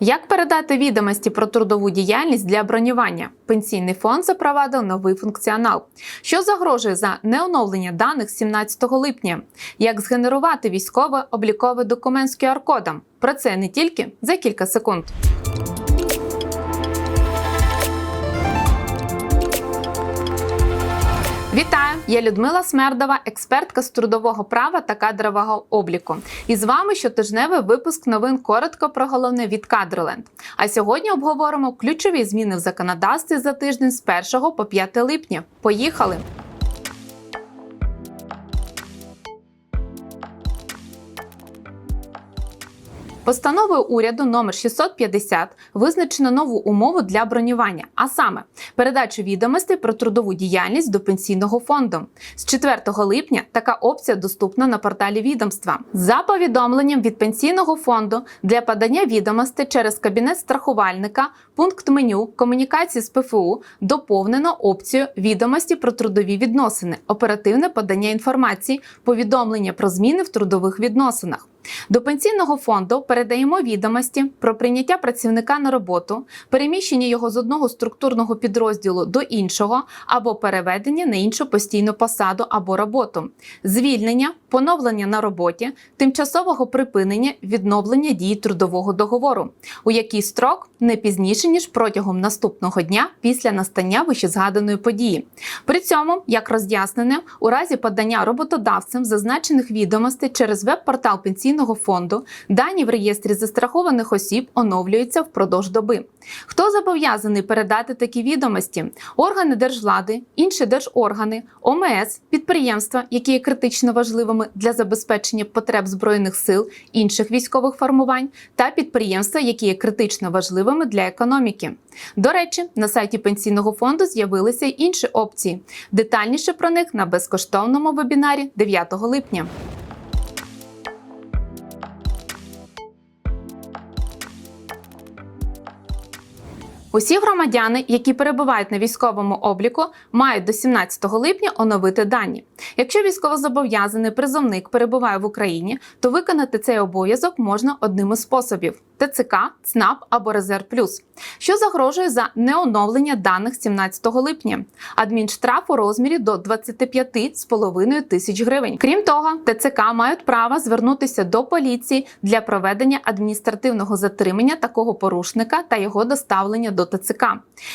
Як передати відомості про трудову діяльність для бронювання? Пенсійний фонд запровадив новий функціонал, що загрожує за неоновлення даних 17 липня. Як згенерувати військове обліковий документ з QR-кодом? Про це не тільки за кілька секунд. Я Людмила Смердова, експертка з трудового права та кадрового обліку. І з вами щотижневий випуск новин коротко про головне від Кадроленд. А сьогодні обговоримо ключові зміни в законодавстві за тиждень з 1 по 5 липня. Поїхали! Постановою уряду номер 650 визначено нову умову для бронювання, а саме передачу відомостей про трудову діяльність до пенсійного фонду. З 4 липня така опція доступна на порталі відомства. За повідомленням від пенсійного фонду для подання відомостей через кабінет страхувальника, пункт меню комунікації з ПФУ доповнено опцію відомості про трудові відносини, оперативне подання інформації, повідомлення про зміни в трудових відносинах. До пенсійного фонду передаємо відомості про прийняття працівника на роботу, переміщення його з одного структурного підрозділу до іншого або переведення на іншу постійну посаду або роботу, звільнення, поновлення на роботі, тимчасового припинення, відновлення дії трудового договору, у який строк не пізніше ніж протягом наступного дня після настання вищезгаданої події. При цьому, як роз'яснене, у разі подання роботодавцем зазначених відомостей через веб-портал пенсійного фонду дані в реєстрі застрахованих осіб оновлюються впродовж доби. Хто зобов'язаний передати такі відомості? Органи держвлади, інші держоргани, ОМС, підприємства, які є критично важливими для забезпечення потреб збройних сил, інших військових формувань, та підприємства, які є критично важливими для економіки. До речі, на сайті пенсійного фонду з'явилися й інші опції. Детальніше про них на безкоштовному вебінарі 9 липня. Усі громадяни, які перебувають на військовому обліку, мають до 17 липня оновити дані. Якщо військовозобов'язаний призовник перебуває в Україні, то виконати цей обов'язок можна одним із способів: ТЦК, ЦНАП або Резерв Плюс, що загрожує за неоновлення даних 17 липня. Адмінштраф у розмірі до 25,5 тисяч гривень. Крім того, ТЦК мають право звернутися до поліції для проведення адміністративного затримання такого порушника та його доставлення до ТЦК.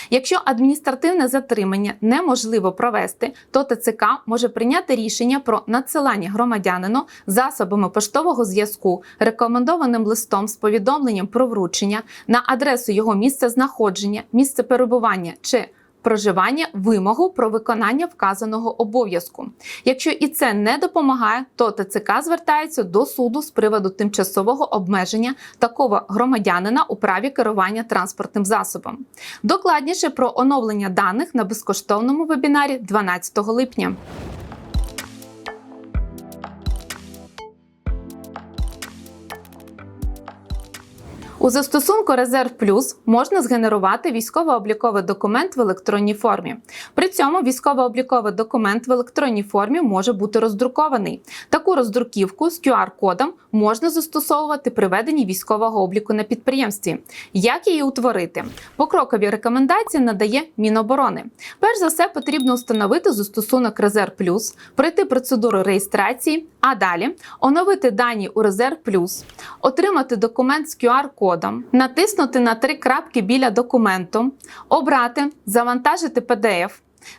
Якщо адміністративне затримання неможливо провести, то ТЦК може прийняти рішення про надсилання громадянину засобами поштового зв'язку, рекомендованим листом з повідомленням про вручення на адресу його місця знаходження, місце перебування чи Проживання вимогу про виконання вказаного обов'язку. Якщо і це не допомагає, то ТЦК звертається до суду з приводу тимчасового обмеження такого громадянина у праві керування транспортним засобом. Докладніше про оновлення даних на безкоштовному вебінарі 12 липня. У застосунку Резерв Плюс можна згенерувати військово-обліковий документ в електронній формі. При цьому військово-обліковий документ в електронній формі може бути роздрукований. Таку роздруківку з QR-кодом можна застосовувати при веденні військового обліку на підприємстві. Як її утворити? Покрокові рекомендації надає Міноборони. Перш за все, потрібно встановити застосунок Резерв Плюс, пройти процедуру реєстрації, а далі оновити дані у Резерв Плюс, отримати документ з QR-кодом кодом, натиснути на три крапки біля документу, обрати Завантажити PDF,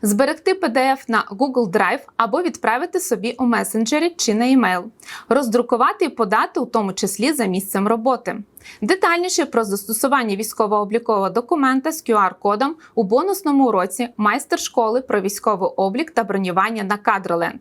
зберегти PDF на Google Drive або відправити собі у месенджері чи на емейл, роздрукувати і подати, у тому числі за місцем роботи. Детальніше про застосування військово-облікового документа з QR-кодом у бонусному уроці майстер школи про військовий облік та бронювання на Кадроленд.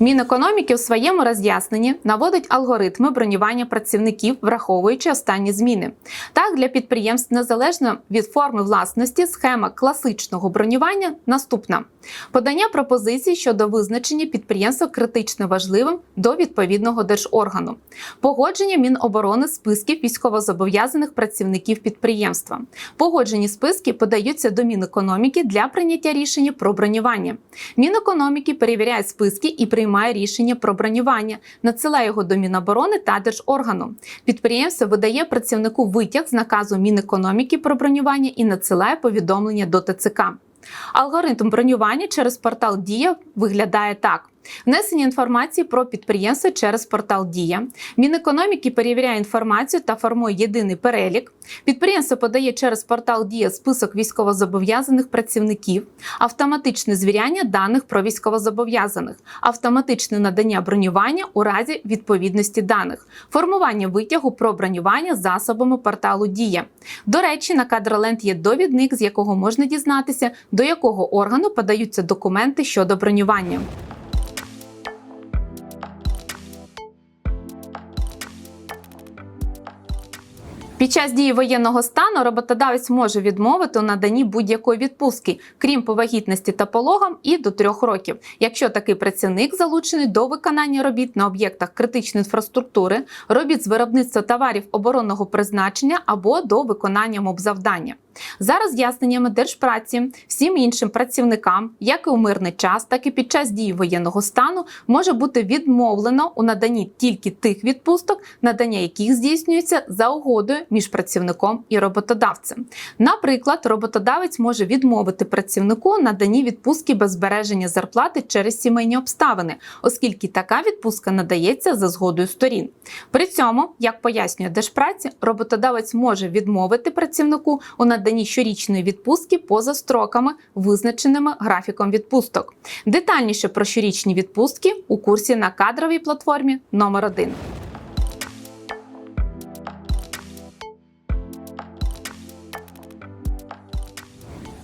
Мінекономіки у своєму роз'ясненні наводить алгоритми бронювання працівників, враховуючи останні зміни. Так, для підприємств незалежно від форми власності, схема класичного бронювання наступна: подання пропозицій щодо визначення підприємства критично важливим до відповідного держоргану, погодження Міноборони списків військовозобов'язаних працівників підприємства. Погоджені списки подаються до Мінекономіки для прийняття рішення про бронювання. Мінекономіки перевіряє списки і приймає рішення про бронювання, надсилає його до Міноборони та держоргану. Підприємство видає працівнику витяг з наказу Мінекономіки про бронювання і надсилає повідомлення до ТЦК. Алгоритм бронювання через портал Дія виглядає так. Внесення інформації про підприємство через портал Дія. Мінекономіки перевіряє інформацію та формує єдиний перелік. Підприємство подає через портал Дія список військовозобов'язаних працівників, автоматичне звіряння даних про військовозобов'язаних, автоматичне надання бронювання у разі відповідності даних, формування витягу про бронювання засобами порталу Дія. До речі, на Кадроленд є довідник, з якого можна дізнатися, до якого органу подаються документи щодо бронювання. Під час дії воєнного стану роботодавець може відмовити у наданні будь-якої відпустки, крім по вагітності та пологам, і до трьох років, якщо такий працівник залучений до виконання робіт на об'єктах критичної інфраструктури, робіт з виробництва товарів оборонного призначення або до виконання мобзавдання. За роз'ясненнями держпраці, всім іншим працівникам, як і у мирний час, так і під час дії воєнного стану, може бути відмовлено у наданні тільки тих відпусток, надання яких здійснюється за угодою між працівником і роботодавцем. Наприклад, роботодавець може відмовити працівнику наданні відпустки без збереження зарплати через сімейні обставини, оскільки така відпустка надається за згодою сторін. При цьому, як пояснює держпраці, роботодавець може відмовити працівнику у наданні щорічної відпустки поза строками, визначеними графіком відпусток. Детальніше про щорічні відпустки у курсі на кадровій платформі номер 1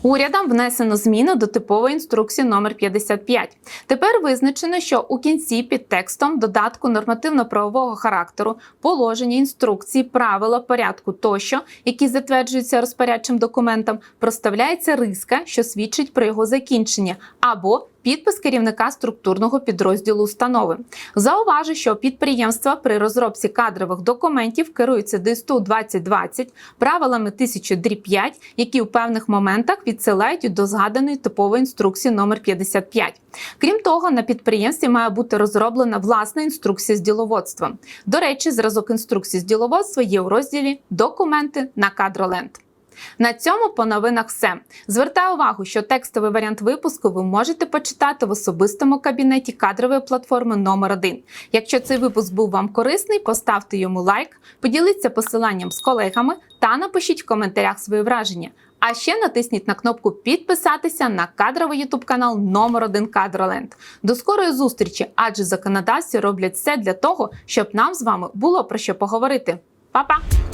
Урядом внесено зміни до типової інструкції номер 55. Тепер визначено, що у кінці під текстом додатку нормативно-правового характеру положення інструкції, правила, порядку тощо, які затверджуються розпорядчим документом, проставляється риска, що свідчить про його закінчення, або підпис керівника структурного підрозділу установи. Зауважу, що підприємства при розробці кадрових документів керуються ДСТУ 2020 правилами 1000 які у певних моментах відсилають до згаданої типової інструкції номер 55. Крім того, на підприємстві має бути розроблена власна інструкція з діловодства. До речі, зразок інструкції з діловодства є у розділі Документи на кадроленд. На цьому по новинах все. Звертаю увагу, що текстовий варіант випуску ви можете почитати в особистому кабінеті кадрової платформи номер 1 Якщо цей випуск був вам корисний, поставте йому лайк, поділіться посиланням з колегами та напишіть в коментарях свої враження. А ще натисніть на кнопку підписатися на кадровий ютуб канал номер 1 Кадроленд. До скорої зустрічі, адже законодавці роблять все для того, щоб нам з вами було про що поговорити. Па-па!